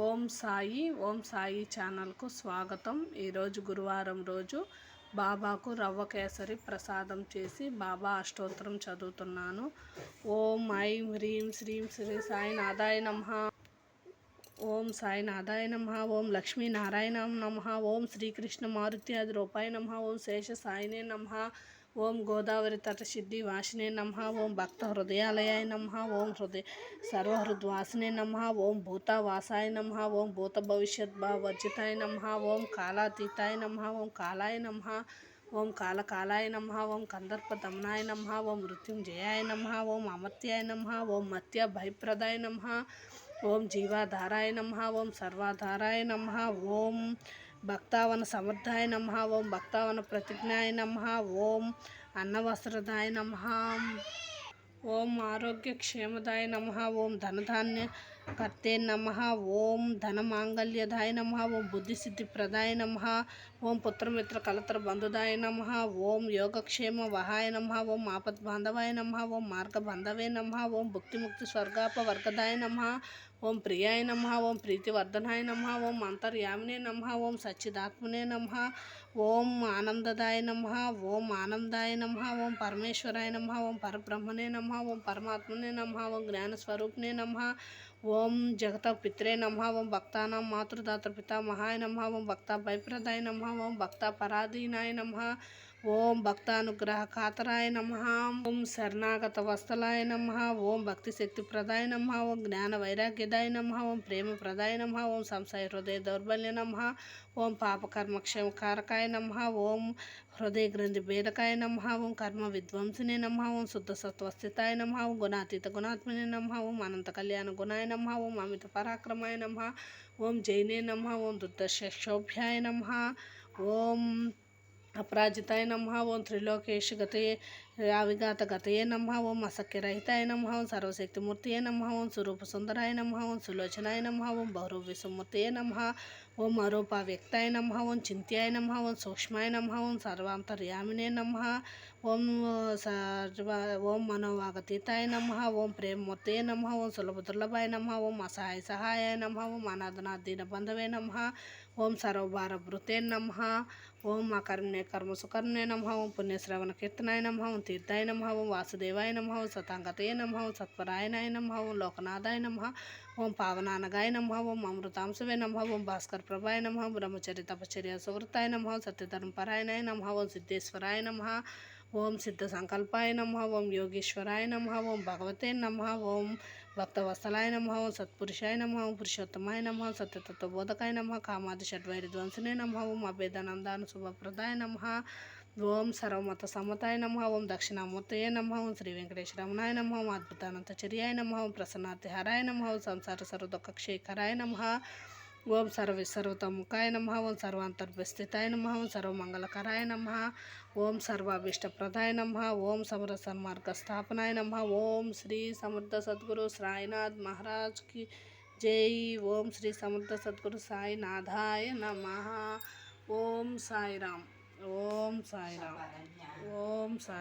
ఓం సాయి ఓం సాయి ఛానల్కు స్వాగతం. ఈరోజు గురువారం రోజు బాబాకు రవ్వ కేసరి ప్రసాదం చేసి బాబా అష్టోత్తరం చదువుతున్నాను. ఓం ఐం హ్రీం శ్రీం శ్రీ సాయి నాదాయ నమ. ఓం సాయి నాదాయ నమ. ఓం లక్ష్మీనారాయణ నమ. ఓం శ్రీకృష్ణ మారుతి అది రూపాయ నమ. ఓం శేష సాయినే నమ. ఓం గోదావరి తటసిద్ధి వాసినే నమ ఓం భక్త హృదయాలయాయ నమ ఓం హృదయ సర్వహృద్వాసినే నమ ఓం భూతవాసాయ నమ ఓం భూత భవిష్యత్ వర్జితాయ నమ ఓం కాలాతీతాయ నమ ఓం కాలాయ నమ ఓం కాలకాలాయ నమ ఓం కందర్ప దమనాయ నమ ఓం మృత్యుంజయాయ నమ ఓం అమర్త్యాయ నమ ఓం మత్య భయప్రదాయ నమ ఓం జీవాధారాయ నమ ఓం సర్వాధారాయ నమ ఓం భక్తావన సమర్థాయ నమ ఓం భక్తావన ప్రతిజ్ఞాయ నమ ఓం అన్నవస్త్రదాయ నమ ఓం ఆరోగ్య క్షేమదాయ నమ ఓం ధనధాన్య కర్తే నమ ఓం ధనమాంగళ్యదాయ నమ ఓం బుద్ధిసిద్ధి ప్రదాయ నమ ఓం పుత్రమిత్ర కలత్ర బంధుదాయ నమ ఓం యోగక్షేమ వహాయ నమ ఓం ఆపద్ బాంధవాయ నమ ఓం మార్గబంధవే నమ ఓం భుక్తిముక్తి స్వర్గాప వర్గదాయ నమ ఓం ప్రియాయ నమ ఓం ప్రీతివర్ధనాయ నమ ఓం అంతర్యామినే నమ ఓం సచ్చిదాత్మనే నమ ఓం ఆనందదాయ నమ ఓం ఆనందాయ నమ ఓం పరమేశ్వరాయ నమ ఓం పరబ్రహ్మనే నమ ఓం పరమాత్మనే నమ ఓం జ్ఞానస్వరూపిణే నమ ఓం జగత పిత్రే నమ ఓం భక్తానాం మాతృదాత పితామహాయ నమ ఓం భక్త భయప్రదాయ నమ ఓం భక్త పరాధీనాయ నమ ఓం భక్తానుగ్రహ కాతరాయ నమ ఓం శరణాగత వస్తలాయ నమ ఓం భక్తి శక్తి ప్రదాయ నమ ఓం జ్ఞాన వైరాగ్యదాయ నమ ఓం ప్రేమ ప్రదాయ నమ ఓం సంశయ హృదయ దౌర్బల్య నమ ఓం పాపకర్మ క్షమకారకాయ నమ ఓం హృదయ గ్రంథి భేదకాయ నమ ఓం కర్మ విద్వంసినే నమ ఓం శుద్ధ సత్వస్థితాయ నమ ఓం గుణాతీత గుణాత్మనే నమ ఓం అనంత కళ్యాణ గుణాయ నమ ఓం అమిత పరాక్రమాయ నమ ఓం జైనే నమ ఓం దుర్దశోభ్యాయ నమ ఓం అపరాజితాయ నమ ఓం త్రిలోకేష్ గతయే అవిఘాత గతయే నమ ఓం అసఖ్యరహితాయ నమ ఓం సర్వశక్తిమూర్తియే నమ ఓం స్వరూప సుందరాయ నమ ఓం సులోచనాయ నమ ఓం బహురూపి సుమూర్తియే నమ ఓం అరూప వ్యక్తాయ నమ ఓం చింత్యాయ నమ ఓం సూక్ష్మాయ నమ ఓం సర్వాంతర్యామినే నమ ఓం సర్వ ఓం మనోవాగతీతాయ నమ ఓం ప్రేమమూర్తయ నమ ఓం సులభ దుర్లభాయ నమ ఓం అసహాయ సహాయ నమ ఓం అనాథనాదీన బంధవే నమ ఓం సర్వభారభృతే నమ ఓం అకర్ణ్య కర్మసుకర్ణ్య నమ ఓం పుణ్యశ్రవణ కీర్తనాయ నమ ఓం తీర్థాయ నమ ఓం వాసుదేవాయ నమ ఓం సతాంగతయ నమ ఓం సత్వరాయనాయ నమ ఓం లోకనాథాయ నమ ఓం పావనానగాయ నమ ఓం అమృతాంశవే నమ ఓం భాస్కర్ ప్రభాయ నమ బ్రహ్మచర్య తపచర్య సువృతాయ నమ సత్యధర్మపరాయణాయ నమ ఓం సిద్ధేశ్వరాయ నమ ఓం సిద్ధ సంకల్పాయ నమ ఓం యోగేశ్వరాయ నమ ఓం భగవతే నమ ఓం భక్తవత్సలాయ నమ ఓం సత్పురుషాయ నమ ఓం పురుషోత్తమాయ నమ సత్యతత్వబోధకాయ నమ కామాది షడ్వైరి ధ్వంసనే నమ ఓం అభేదానందాను శుభప్రదాయ నమ ఓం సర్వమత సమతాయ నమ ఓం దక్షిణామూర్తయ నమ ఓం శ్రీ వెంకటేశ్వరమణాయ నమ ఓం అద్భుతానంతచర్యాయ నమ ఓం ప్రసన్నాతిహారాయ నమ ఓం సంసార సర్వదుఃఖక్షేకరాయ నమ ఓం సర్వ సర్వతముఖాయ నమ ఓం సర్వాంతర్భస్థితాయ నమ ఓం సర్వమంగళకరాయ నమ ఓం సర్వాభీష్టప్రదాయ నమ ఓం సమర సన్మార్గ స్థాపనాయ నమ ఓం శ్రీ సమర్థ సద్గురు సాయినాథ్ మహారాజ్కి జై ఓం శ్రీ సమర్థ సద్గురు సాయినాథాయ నమ ఓం సాయిరామ్ ఓం సాయిరామ్ ఓం సాయి